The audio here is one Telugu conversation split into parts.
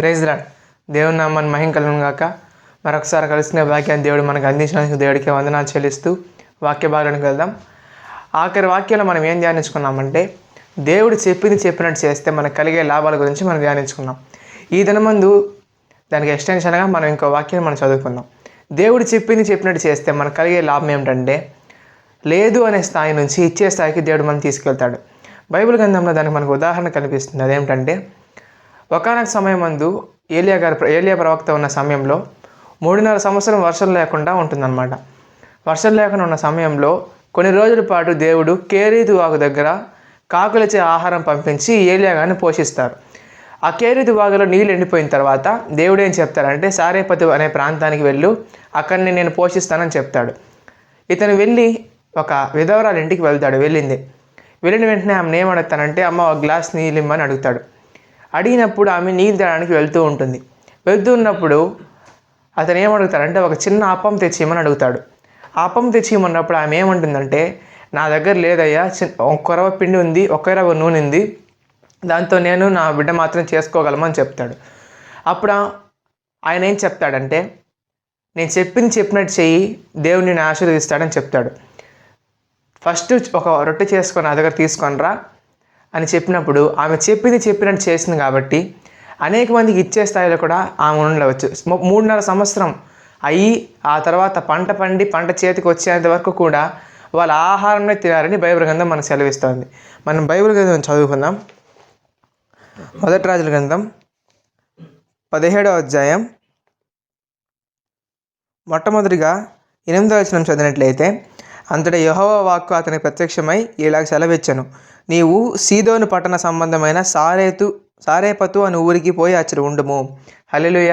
Praise lord. దేవుని నామాన్ని మహిం గాక. మరొకసారి కలిసిన వాక్యాన్ని దేవుడు మనకు అందించినందుకు దేవుడికి వందనాలు చెల్లిస్తూ వాక్య భాగానికి వెళ్దాం. ఆఖరి వాక్యంలో మనం ఏం ధ్యానించుకున్నామంటే దేవుడు చెప్పింది చెప్పినట్టు చేస్తే మనకు కలిగే లాభాల గురించి మనం ధ్యానించుకున్నాం. ఈ దినమందు దానికి ఎక్స్టెన్షన్గా మనం ఇంకో వాక్యాన్ని మనం చదువుకుందాం. దేవుడు చెప్పింది చెప్పినట్టు చేస్తే మనకు కలిగే లాభం ఏమిటంటే లేదు అనే స్థాయి నుంచి ఇచ్చే స్థాయికి దేవుడు మనం తీసుకెళ్తాడు. బైబిల్ గ్రంథంలో దానికి మనకు ఉదాహరణ కనిపిస్తుంది. అదేమిటంటే ఒకనొక సమయం అందు ఏలియా గారు ఏలియా ప్రవక్త ఉన్న సమయంలో మూడున్నర సంవత్సరం వర్షం లేకుండా ఉంటుందన్నమాట. వర్షం లేకుండా ఉన్న సమయంలో కొన్ని రోజుల పాటు దేవుడు కేరీదు వాగు దగ్గర కాకులచే ఆహారం పంపించి ఏలియా గారిని పోషిస్తారు. ఆ కేరీదు వాగులో నీళ్ళు ఎండిపోయిన తర్వాత దేవుడు ఏం చెప్తారంటే సారేపతి అనే ప్రాంతానికి వెళ్ళు అక్కడిని నేను పోషిస్తానని చెప్తాడు. ఇతను వెళ్ళి ఒక విధవరాలు ఇంటికి వెళ్తాడు వెళ్ళింది. వెళ్ళిన వెంటనే ఆమె ఏమడుగుతానంటే అమ్మ ఒక గ్లాస్ నీళ్ళు ఇమ్మని అడుగుతాడు. అడిగినప్పుడు ఆమె నీళ్ళు తేడానికి వెళ్తూ ఉంటుంది. వెళ్తూ ఉన్నప్పుడు అతను ఏమడుగుతాడంటే ఒక చిన్న ఆపం తెచ్చి అడుగుతాడు. ఆపం అప్పం తెచ్చి ఆమె ఏమంటుందంటే నా దగ్గర లేదయ్యా చిన్న కొరవ పిండి ఉంది ఒక రవ్వ నూనె ఉంది దాంతో నేను నా బిడ్డ మాత్రం చేసుకోగలమని చెప్తాడు. అప్పుడు ఆయన ఏం చెప్తాడంటే నేను చెప్పింది చెప్పినట్టు చెయ్యి దేవుడిని ఆశీర్వదిస్తాడని చెప్తాడు. ఫస్ట్ ఒక రొట్టె చేసుకొని నా దగ్గర తీసుకొనిరా అని చెప్పినప్పుడు ఆమె చెప్పింది చెప్పినట్టు చేసింది కాబట్టి అనేక మందికి ఇచ్చే స్థాయిలో కూడా ఆమె ఉండవచ్చు. మూడున్నర సంవత్సరం అయ్యి ఆ తర్వాత పంట పండి పంట చేతికి వచ్చేంత వరకు కూడా వాళ్ళ ఆహారమే తినారని బైబిల్ గ్రంథం మనకు సెలవిస్తుంది. మనం బైబిల్ గ్రంథం చదువుకుందాం. మొదటి రాజుల గ్రంథం పదిహేడవ అధ్యాయం మొట్టమొదటిగా ఎనిమిదవ వచనం చదివినట్లయితే అంతటా యహోవ వాక్కు అతనికి ప్రత్యక్షమై ఇలాగ సెలవిచ్చాను. నీవు సీదోను పట్టణ సంబంధమైన సారేతు సారేపతు అని ఊరికి పోయి అచ్చరు ఉండుము. హలెలుయ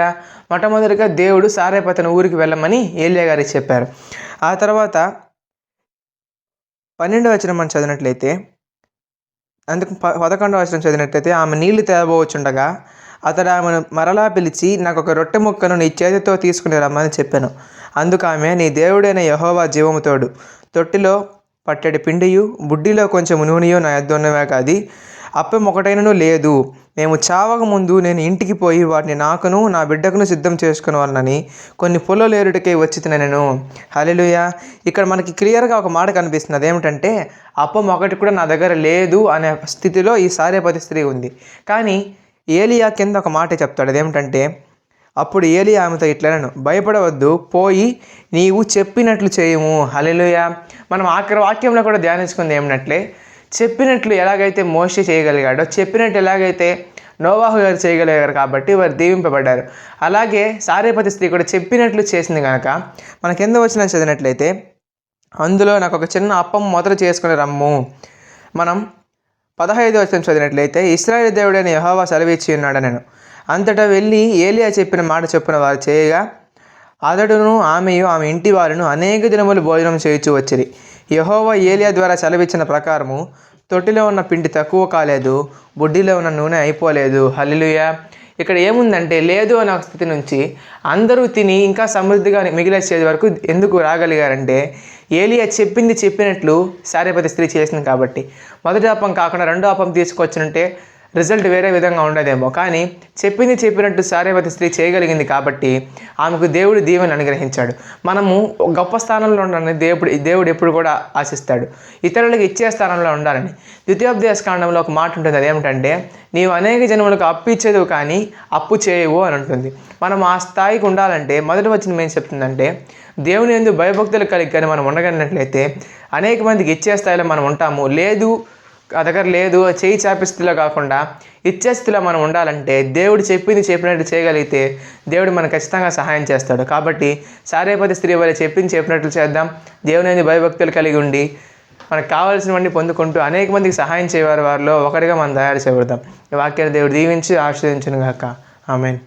మొట్టమొదటిగా దేవుడు సారేపతు అనే ఊరికి వెళ్ళమని ఏలియా గారికి చెప్పారు. ఆ తర్వాత పన్నెండవ వచనం మనం చదివినట్లయితే అందుకు ప పదకొండవ వచనం చదివినట్లయితే ఆమె నీళ్ళు తేబోవచ్చుండగా అతడు ఆమెను మరలా పిలిచి నాకు ఒక రొట్టె ముక్కను నీ చేతితో తీసుకుని రమ్మని చెప్పాను. అందుకు ఆమె నీ దేవుడైన యహోవా జీవముతోడు. తొట్టిలో పట్టెడి పిండియు బుడ్డిలో కొంచెం నూనెయో నా యొద్ద కాదు కాది. అప్పం ఒకటైనను లేదు. మేము చావక ముందు నేను ఇంటికి పోయి వాటిని నాకును నా బిడ్డకును సిద్ధం చేసుకునేవాళ్ళని కొన్ని పొలాలు వచ్చి నేను హల్లెలూయా. ఇక్కడ మనకి క్లియర్గా ఒక మాట కనిపిస్తుంది అదేమిటంటే అప్పం ఒకటి కూడా నా దగ్గర లేదు అనే స్థితిలో ఈ సారేపతి స్త్రీ ఉంది. కానీ ఏలియా కింద ఒక మాట చెప్తాడు. అదేమిటంటే అప్పుడు ఏలి ఆమెతో ఇట్లనను భయపడవద్దు పోయి నీవు చెప్పినట్లు చేయము. హలెలుయ మనం ఆఖరి వాక్యంలో కూడా ధ్యానించుకుంది ఏమన్నట్లే చెప్పినట్లు ఎలాగైతే మోషే చేయగలిగాడో చెప్పినట్టు ఎలాగైతే నోవాహు గారు చేయగలిగారు కాబట్టి వారు దీవింపబడ్డారు. అలాగే సారేపతి స్త్రీ కూడా చెప్పినట్లు చేసింది కనుక మన కింద వచ్చిన చదివినట్లయితే అందులో నాకు ఒక చిన్న అప్పం మొదలు చేసుకుని రమ్ము. మనం పదహైదు వచ్చిన చదివినట్లయితే ఇస్రాయేల్ దేవుడైన యహోవా సెలవిచ్చి ఉన్నాడు నేను అంతటా వెళ్ళి ఏలియా చెప్పిన మాట చొప్పున వారు చేయగా అతడును ఆమెయు ఆమె ఇంటి వారును అనేక దినములు భోజనం చేయుచు వచ్చిరి. యహోవా ఏలియా ద్వారా సెలవిచ్చిన ప్రకారము తొట్టిలో ఉన్న పిండి తక్కువ కాలేదు బుడ్డిలో ఉన్న నూనె అయిపోలేదు. హల్లెలూయా. ఇక్కడ ఏముందంటే లేదు అనే స్థితి నుంచి అందరూ తిని ఇంకా సమృద్ధిగా మిగిలేసేది వరకు ఎందుకు రాగలిగారంటే ఏలియా చెప్పింది చెప్పినట్లు సారేపతి స్త్రీ చేసింది కాబట్టి. మొదటి అపం కాకుండా రెండో అపం తీసుకొచ్చినంటే రిజల్ట్ వేరే విధంగా ఉండదేమో. కానీ చెప్పింది చెప్పినట్టు సారేవతి స్త్రీ చేయగలిగింది కాబట్టి ఆమెకు దేవుడు దీవెని అనుగ్రహించాడు. మనము గొప్ప స్థానంలో ఉండాలని దేవుడు దేవుడు ఎప్పుడు కూడా ఆశిస్తాడు. ఇతరులకు ఇచ్చే స్థానంలో ఉండాలని. ద్వితీయోపదేశ కాండంలో ఒక మాట ఉంటుంది. అదేమిటంటే నీవు అనేక జన్మలకు అప్పు ఇచ్చేది కానీ అప్పు చేయవు అని ఉంటుంది. మనం ఆ స్థాయికి ఉండాలంటే మొదటి వచ్చిన ఏం చెప్తుందంటే దేవుని ఎందు భయభక్తులు కలిగి కానీ మనం ఉండగలిగినట్లయితే అనేక మందికి ఇచ్చే స్థాయిలో మనం ఉంటాము. లేదు ఆ దగ్గర లేదు చేయి చాపే స్థితిలో కాకుండా ఇచ్చే స్థితిలో మనం ఉండాలంటే దేవుడు చెప్పింది చెప్పినట్టు చేయగలిగితే దేవుడు మనకు ఖచ్చితంగా సహాయం చేస్తాడు. కాబట్టి సారేపతి స్త్రీ వారి చెప్పింది చెప్పినట్లు చేద్దాం. దేవుని అనేది భయభక్తులు కలిగి ఉండి మనకు కావాల్సినవన్నీ పొందుకుంటూ అనేక మందికి సహాయం చేయవారి వారిలో ఒకరిగా మనం తయారు చేయబడతాం ఈ వాక్యాన్ని దేవుడు దీవించి ఆశ్రయించను గాక ఆమెన్.